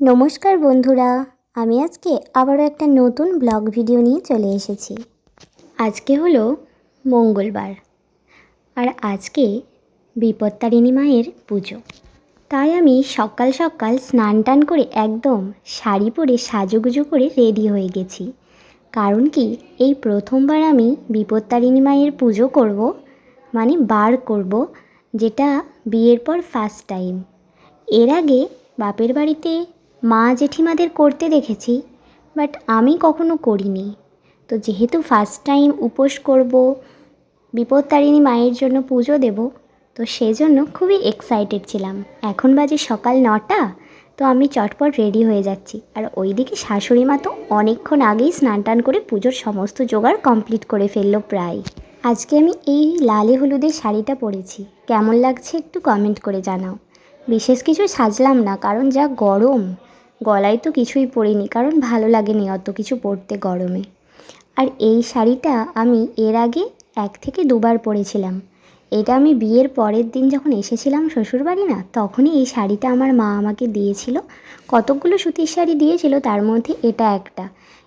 নমস্কার বন্ধুরা, আমি আজকে আবারও একটা নতুন ব্লগ ভিডিও নিয়ে চলে এসেছি। আজকে হলো মঙ্গলবার, আর আজকে বিপত্তারিণী মায়ের পুজো। তাই আমি সকাল সকাল স্নান টান করে একদম শাড়ি পরে সাজুগুজু করে রেডি হয়ে গেছি। কারণ কি, এই প্রথমবার আমি বিপত্তারিণী মায়ের পুজো করব মানে বার করব, যেটা বিয়ের পর ফার্স্ট টাইম এর আগে বাপের বাড়িতে মা জেঠিমাদের করতে দেখেছি বাট আমি কখনো করিনি। তো যেহেতু ফার্স্ট টাইম উপোস করব, বিপত্তারিণী মায়ের জন্য পুজো দেব তো সেই জন্য খুবই এক্সাইটেড ছিলাম। এখন বাজে সকাল নটা, তো আমি চটপট রেডি হয়ে যাচ্ছি। আর ওইদিকে শাশুড়ি মা তো অনেকক্ষণ আগেই স্নান টান করে পুজোর সমস্ত জোগাড় কমপ্লিট করে ফেলল প্রায়। আজকে আমি এই লালে হলুদের শাড়িটা পরেছি। কেমন লাগছে একটু কমেন্ট করে জানাও। বিশেষ কিছু সাজলাম না, কারণ যা গরম, গলায় তো কিছুই পরিনি, কারণ ভালো লাগেনি অত কিছু পরতে গরমে। আর এই শাড়িটা আমি এর আগে এক থেকে দুবার পরেছিলাম। এটা আমি বিয়ের পরের দিন যখন এসেছিলাম শ্বশুরবাড়ি না, তখনই এই শাড়িটা আমার মা আমাকে দিয়েছিল। কতকগুলো সুতির শাড়ি দিয়েছিল, তার মধ্যে এটা একটা।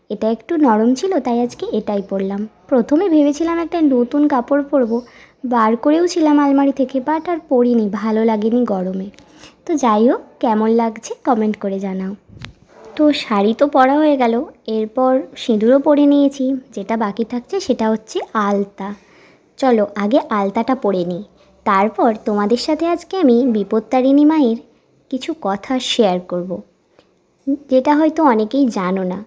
এটা একটু নরম ছিল, তাই আজকে এটাই পরলাম। প্রথমে ভেবেছিলাম একটা নতুন কাপড় পরবো, বার করেও ছিলাম আলমারি থেকে বাট আর পরিনি, ভালো লাগেনি গরমে। তো যাই হোক, কেমন লাগছে কমেন্ট করে জানাও। তো শাড়ি তো পরা হয়ে গেল, এরপর সিঁদুরও পরে নিয়েছি, যেটা বাকি থাকছে সেটা হচ্ছে আলতা। চলো আগে আলতাটা পরে নিই। তারপর তোমাদের সাথে আজকে আমি বিপত্তারিণী মায়ের কিছু কথা শেয়ার করব। যেটা হয়তো অনেকেই জানো না।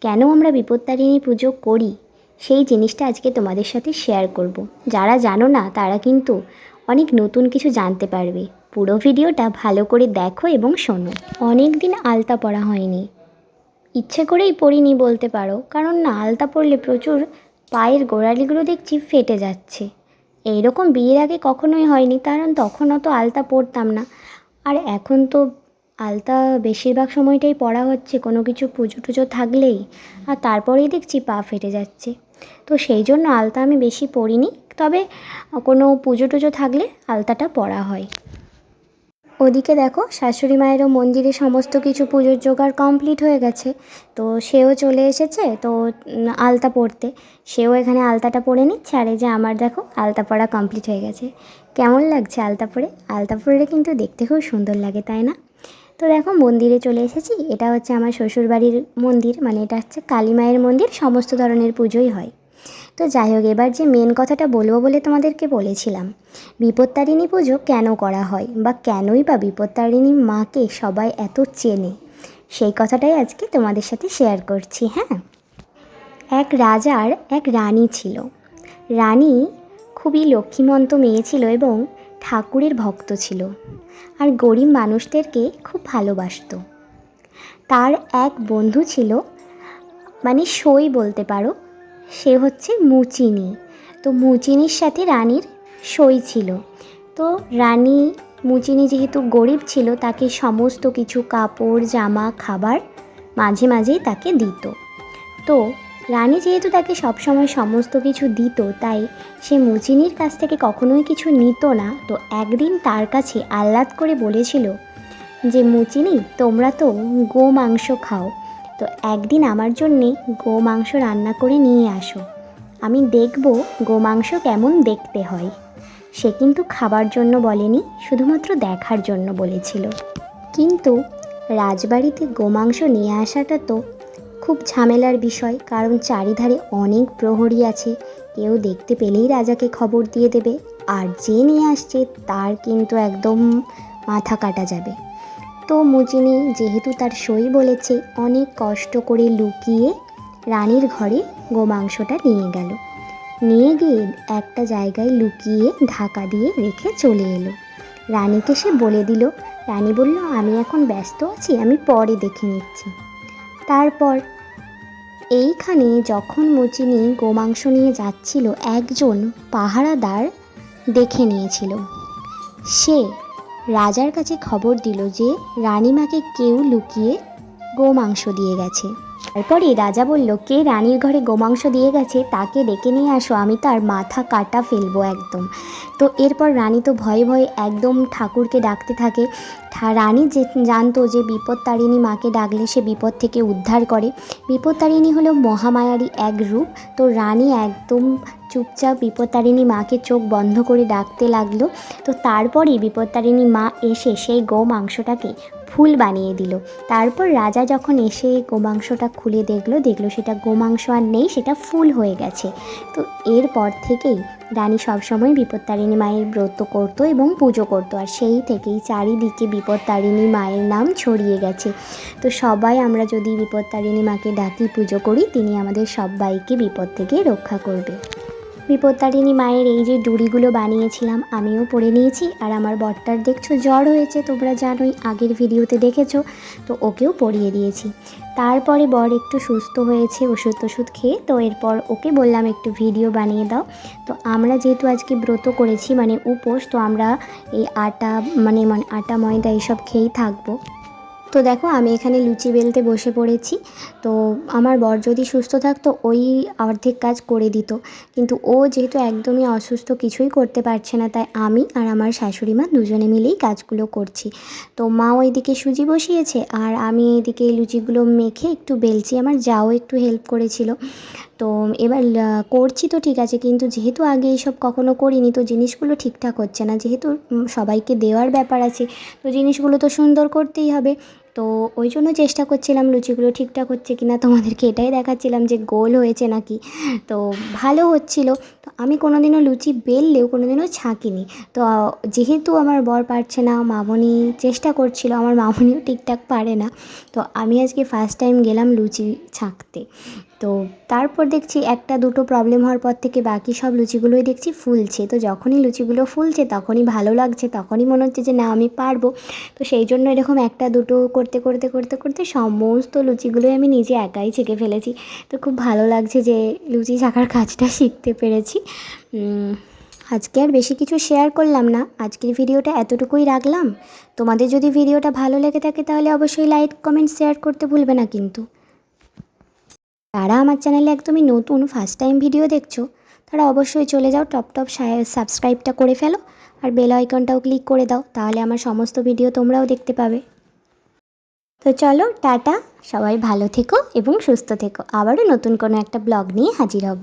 কেন আমরা বিপত্তারিণী পুজো করি? সেই জিনিসটা আজকে তোমাদের সাথে শেয়ার করব। যারা জানো না, তারা কিন্তু অনেক নতুন কিছু জানতে পারবে। পুরো ভিডিওটা ভালো করে দেখো এবং শোনো। অনেক দিন আলতা পরা হয়নি। ইচ্ছে করেই পড়িনি বলতে পারো। কারণ না, আলতা পরলে প্রচুর পায়ের গোড়ালিগুলো দেখছি ফেটে যাচ্ছে। এইরকম বিয়ের আগে কখনোই হয়নি, কারণ তখন অত আলতা পরতাম না। আর এখন তো আলতা বেশিরভাগ সময়টাই পরা হচ্ছে, কোনো কিছু পুজো টুজো থাকলেই। আর তারপরেই দেখছি পা ফেটে যাচ্ছে। তো সেই জন্য আলতা আমি বেশি পরিনি, তবে কোনো পুজো টুজো থাকলে আলতাটা পরা হয়। ওদিকে দেখো শাশুড়ি মায়েরও মন্দিরে সমস্ত কিছু পুজোর জোগাড় কমপ্লিট হয়ে গেছে। তো সেও চলে এসেছে, তো আলতা পড়তে সেও এখানে আলতাটা পরে নিচ্ছে, আর এই যে আমার দেখো আলতা পরা কমপ্লিট হয়ে গেছে। কেমন লাগছে আলতা পরে? আলতা পরলে কিন্তু দেখতে খুব সুন্দর লাগে, তাই না? তো দেখো মন্দিরে চলে এসেছি, এটা হচ্ছে আমার শ্বশুরবাড়ির মন্দির মানে এটা হচ্ছে কালী মায়ের মন্দির, সমস্ত ধরনের পুজোই হয়। তো যাই হোক, এবার যে মেন কথাটা বলব বলে তোমাদেরকে বলেছিলাম, বিপত্তারিণী পুজো কেন করা হয় বা কেনই বা বিপত্তারিণী মাকে সবাই এত চেনে, সেই কথাটাই আজকে তোমাদের সাথে শেয়ার করছি হ্যাঁ? এক রাজার এক রানী ছিল। রানী খুবই লক্ষ্মীমন্ত মেয়ে ছিল এবং ঠাকুরের ভক্ত ছিল আর গরিব মানুষদেরকে খুব ভালোবাসতো। তার এক বন্ধু ছিল মানে সই বলতে পারো সে হচ্ছে মুচিনি। তো মুচিনির সাথে রানীর সই ছিল। তো রানী, মুচিনি যেহেতু গরিব ছিল, তাকে সমস্ত কিছু কাপড়, জামা, খাবার মাঝে মাঝেই তাকে দিত। তো রানী যেহেতু তাকে সবসময় সমস্ত কিছু দিত, তাই সে মুচিনির কাছ থেকে কখনোই কিছু নিত না। তো একদিন তার কাছে আহ্লাদ করে বলেছিল যে, মুচিনি, তোমরা তো গো মাংস খাও। তো একদিন আমার জন্যে গো মাংস রান্না করে নিয়ে আসো। আমি দেখব গো মাংস কেমন দেখতে হয়। সে কিন্তু খাবার জন্য বলেনি, শুধুমাত্র দেখার জন্য বলেছিল। কিন্তু রাজবাড়িতে গোমাংস নিয়ে আসাটা তো খুব ঝামেলার বিষয়, কারণ চারিধারে অনেক প্রহরী আছে। কেউ দেখতে পেলেই রাজাকে খবর দিয়ে দেবে, আর যে নিয়ে আসছে তার কিন্তু একদম মাথা কাটা যাবে। তো মুচিনি যেহেতু তার সই বলেছে, অনেক কষ্ট করে লুকিয়ে রানীর ঘরে গোমাংসটা নিয়ে গেল। নিয়ে গিয়ে একটা জায়গায় লুকিয়ে ঢাকা দিয়ে রেখে চলে এলো। রানীকে সে বলে দিল, রানী বলল, আমি এখন ব্যস্ত আছি, আমি পরে দেখে নিচ্ছি। তারপর এইখানে যখন মুচিনি গোমাংস নিয়ে যাচ্ছিল, একজন পাহারাদার দেখে নিয়েছিল। সে রাজার কাছে খবর দিল যে রানীমাকে কেউ লুকিয়ে গোমাংস দিয়ে গেছে। তারপরে রাজা বলল, কে রানীর ঘরে গোমাংস দিয়ে গেছে, তাকে ডেকে নিয়ে আসো, আমি তার মাথা কাটা ফেলব একদম। তো এরপর রানী তো ভয়ে ভয়ে একদম ঠাকুরকে ডাকতে থাকে। রানী যে জানতো যে বিপদ তারিণী মাকে ডাকলে সে বিপদ থেকে উদ্ধার করে। বিপদ তারিণী হলো মহামায়ারই এক রূপ। তো রানী একদম চুপচাপ বিপত্তারিণী মাকে চোখ বন্ধ করে ডাকতে লাগল। তো তারপরেই বিপত্তারিণী মা এসে সেই গো মাংসটাকে ফুল বানিয়ে দিল। তারপর রাজা যখন এসে গোমাংসটা খুলে দেখল দেখল সেটা গোমাংস আর নেই, সেটা ফুল হয়ে গেছে। তো এরপর থেকেই রানী সবসময় বিপত্তারিণী মায়ের ব্রত করতো এবং পুজো করতো, আর সেই থেকেই চারিদিকে বিপত্তারিণী মায়ের নাম ছড়িয়ে গেছে। তো সবাই আমরা যদি বিপত্তারিণী মাকে ডাকি, পুজো করি, তিনি আমাদের সবাইকে বিপদ থেকে রক্ষা করবে। বিপত্তারিণী মায়ের এই যে ডুরিগুলো বানিয়েছিলাম, আমিও পরে নিয়েছি। আর আমার বরটার দেখছ জ্বর হয়েছে, তোমরা জানোই, আগের ভিডিওতে দেখেছ, তো ওকেও পরিয়ে দিয়েছি। তারপরে বর একটু সুস্থ হয়েছে ওষুধ টষুধ খেয়ে, তো এরপর ওকে বললাম, একটু ভিডিও বানিয়ে দাও। তো আমরা যেহেতু আজকে ব্রত করেছি মানে উপোস, তো আমরা এই আটা মানে মানে আটা, ময়দা, এইসব খেয়েই থাকব। তো দেখো, আমি এখানে লুচি বেলতে বসে পড়েছি। তো আমার বর যদি সুস্থ থাকতো, ওই অর্ধেক কাজ করে দিত। কিন্তু ও যেহেতু একদমই অসুস্থ, কিছুই করতে পারছে না, তাই আমি আর আমার শাশুড়ি মা দুজনে মিলেই কাজগুলো করছি। তো মা ওইদিকে সুজি বসিয়েছে, আর আমি এইদিকে লুচিগুলো মেখে একটু বেলছি। আমার যাও একটু হেল্প করেছিল। তো এবার করছি তো ঠিক আছে, কিন্তু যেহেতু আগে এইসব কখনো করিনি, তো জিনিসগুলো ঠিকঠাক হচ্ছে না। যেহেতু সবাইকে দেওয়ার ব্যাপার আছে, তো জিনিসগুলো তো সুন্দর করতেই হবে। তো ওই জন্য চেষ্টা করছিলাম লুচিগুলো ঠিকঠাক হচ্ছে কি না তোমাদেরকে এটাই দেখাচ্ছিলাম যে গোল হয়েছে নাকি। তো ভালো হচ্ছিল। তো আমি কোনোদিনও লুচি বেললেও কোনোদিনও ছাঁকিনি। তো যেহেতু আমার বর পারছে না, মামনি চেষ্টা করছিল, আমার মামনিও ঠিকঠাক পারে না। তো আমি আজকে ফার্স্ট টাইম গেলাম লুচি ছাঁকতে। তো তারপর দেখছি একটা দুটো প্রবলেম হওয়ার পর থেকে বাকি সব লুচিগুলোই দেখছি ফুলছে। তো যখনই লুচিগুলো ফুলছে, তখনই ভালো লাগছে, তখনই মনে হচ্ছে যে না, আমি পারব। তো সেই জন্য এরকম একটা, দুটো করতে করতে করতে করতে সমস্ত লুচিগুলোই আমি নিজে একাই ছেঁকে ফেলেছি। তো খুব ভালো লাগছে যে লুচি ছাকার কাজটা শিখতে পেরেছি। আজকে আর বেশি কিছু শেয়ার করলাম না। আজকের ভিডিওটা এতটুকুই রাখলাম। তোমাদের যদি ভিডিওটা ভালো লেগে থাকে, তাহলে অবশ্যই লাইক কমেন্ট শেয়ার করতে ভুলবে না কিন্তু। যারা আমার চ্যানেলে একদমই নতুন ফার্স্ট টাইম ভিডিও দেখছ, তারা অবশ্যই চলে যাও, টপ টপ সাবস্ক্রাইবটা করে ফেলো আর বেল আইকনটাও ক্লিক করে দাও, তাহলে আমার সমস্ত ভিডিও তোমরাও দেখতে পাবে। তো চলো, টাটা, সবাই ভালো থেকো এবং সুস্থ থেকো। আবারও নতুন কোনো একটা ব্লগ নিয়ে হাজির হব।